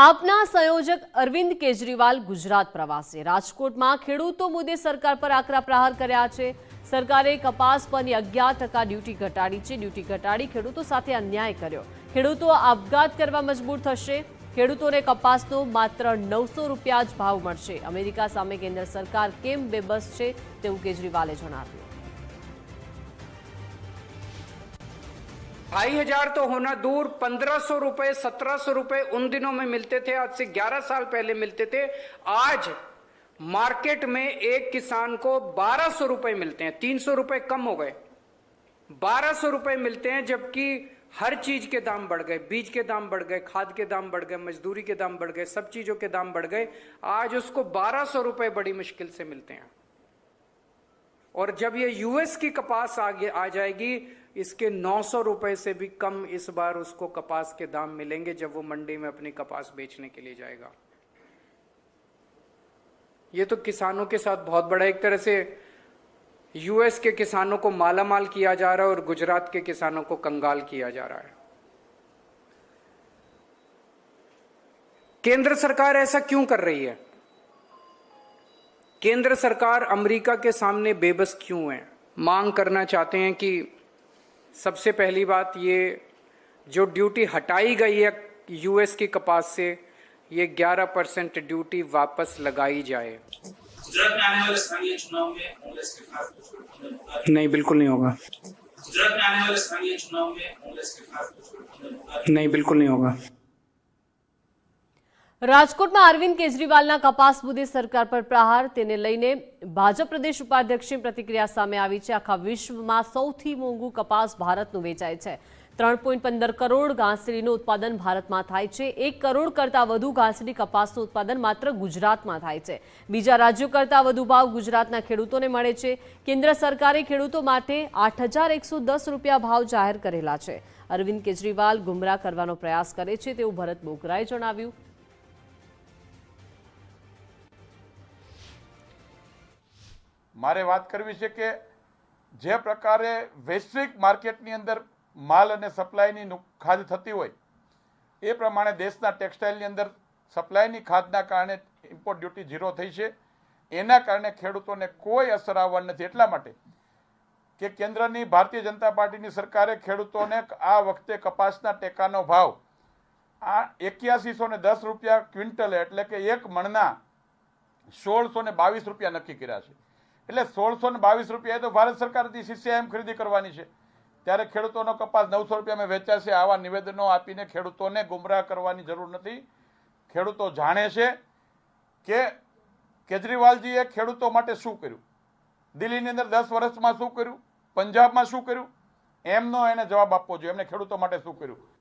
આપના સંયોજક અરવિંદ કેજરીવાલ ગુજરાત પ્રવાસે. રાજકોટમાં ખેડૂતો મુદ્દે સરકાર પર આકરા પ્રહાર કર્યા છે. સરકારે કપાસ પરની અગિયાર ટકા ડ્યુટી ઘટાડી છે. ડ્યુટી ઘટાડી ખેડૂતો સાથે અન્યાય કર્યો. ખેડૂતો આપઘાત કરવા મજબૂર થશે. ખેડૂતોને કપાસનો માત્ર નવસો રૂપિયા જ ભાવ મળશે. અમેરિકા સામે કેન્દ્ર સરકાર કેમ બેબસ છે તેવું કેજરીવાલે જણાવ્યું. ढाई हज़ार तो होना दूर, पंद्रह सौ रुपए, सत्रह सौ रुपए उन दिनों में मिलते थे, आज से ग्यारह साल पहले मिलते थे। आज मार्केट में एक किसान को बारह सौ रुपए मिलते हैं, तीन सौ रुपए कम हो गए। बारह सौ रुपए मिलते हैं, जबकि हर चीज़ के दाम बढ़ गए, बीज के दाम बढ़ गए, खाद के दाम बढ़ गए, मजदूरी के दाम बढ़ गए, सब चीज़ों के दाम बढ़ गए। आज उसको बारह सौ रुपए बड़ी मुश्किल से मिलते हैं। और जब ये यूएस की कपास आगे आ जाएगी, इसके 900 रुपए से भी कम इस बार उसको कपास के दाम मिलेंगे जब वो मंडी में अपनी कपास बेचने के लिए जाएगा। ये तो किसानों के साथ बहुत बड़ा एक तरह से यूएस के किसानों को मालामाल किया जा रहा है और गुजरात के किसानों को कंगाल किया जा रहा है। केंद्र सरकार ऐसा क्यों कर रही है? केंद्र सरकार अमेरिका के सामने बेबस क्यों है? मांग करना चाहते हैं कि सबसे पहली बात ये जो ड्यूटी हटाई गई है यूएस की कपास से ये 11 परसेंट ड्यूटी वापस लगाई जाए। गुजरात में आने वाले स्थानीय चुनाव में कांग्रेस के खास नहीं बिल्कुल नहीं होगा। गुजरात में आने वाले स्थानीय चुनाव में कांग्रेस के खास नहीं बिल्कुल नहीं होगा। રાજકોટમાં અરવિંદ કેજરીવાલના કપાસ મુદ્દે સરકાર પર પ્રહાર. તેને લઈને ભાજપ પ્રદેશ ઉપાધ્યક્ષની પ્રતિક્રિયા સામે આવી છે. આખા વિશ્વમાં સૌથી મોંઘું કપાસ ભારતનું વેચાય છે. ત્રણ પોઈન્ટ પંદર કરોડ ઘાસડીનું ઉત્પાદન ભારતમાં થાય છે. એક કરોડ કરતાં વધુ ઘાસડી કપાસનું ઉત્પાદન માત્ર ગુજરાતમાં થાય છે. બીજા રાજ્યો કરતાં વધુ ભાવ ગુજરાતના ખેડૂતોને મળે છે. કેન્દ્ર સરકારે ખેડૂતો માટે આઠ રૂપિયા ભાવ જાહેર કરેલા છે. અરવિંદ કેજરીવાલ ગુમરાહ કરવાનો પ્રયાસ કરે છે. તેવું ભરત બોગરાએ જણાવ્યું. મારે વાત કરવી છે કે જે પ્રકારે વૈશ્વિક માર્કેટની અંદર માલ અને સપ્લાયની ખાધ થતી હોય, એ પ્રમાણે દેશના ટેક્સટાઇલની અંદર સપ્લાયની ખાધના કારણે ઇમ્પોર્ટ ડ્યુટી ઝીરો થઈ છે. એના કારણે ખેડૂતોને કોઈ અસર આવવાની નથી. એટલા માટે કે કેન્દ્રની ભારતીય જનતા પાર્ટીની સરકારે ખેડૂતોને આ વખતે કપાસના ટેકાનો ભાવ આ એક્યાસીસો ને દસ રૂપિયા ક્વિન્ટલ, એટલે કે એક મણના સોળસો ને બાવીસ રૂપિયા નક્કી કર્યા છે. એટલે સોળસો ને બાવીસ રૂપિયા એ તો ભારત સરકારથી સીસીઆઈએમ ખરીદી કરવાની છે. ત્યારે ખેડૂતોનો કપાસ નવસો રૂપિયામાં વેચાશે આવા નિવેદનો આપીને ખેડૂતોને ગુમરાહ કરવાની જરૂર નથી. ખેડૂતો જાણે છે કે કેજરીવાલજીએ ખેડૂતો માટે શું કર્યું? દિલ્હીની અંદર દસ વર્ષમાં શું કર્યું? પંજાબમાં શું કર્યું? એમનો એને જવાબ આપવો જોઈએ. એમને ખેડૂતો માટે શું કર્યું?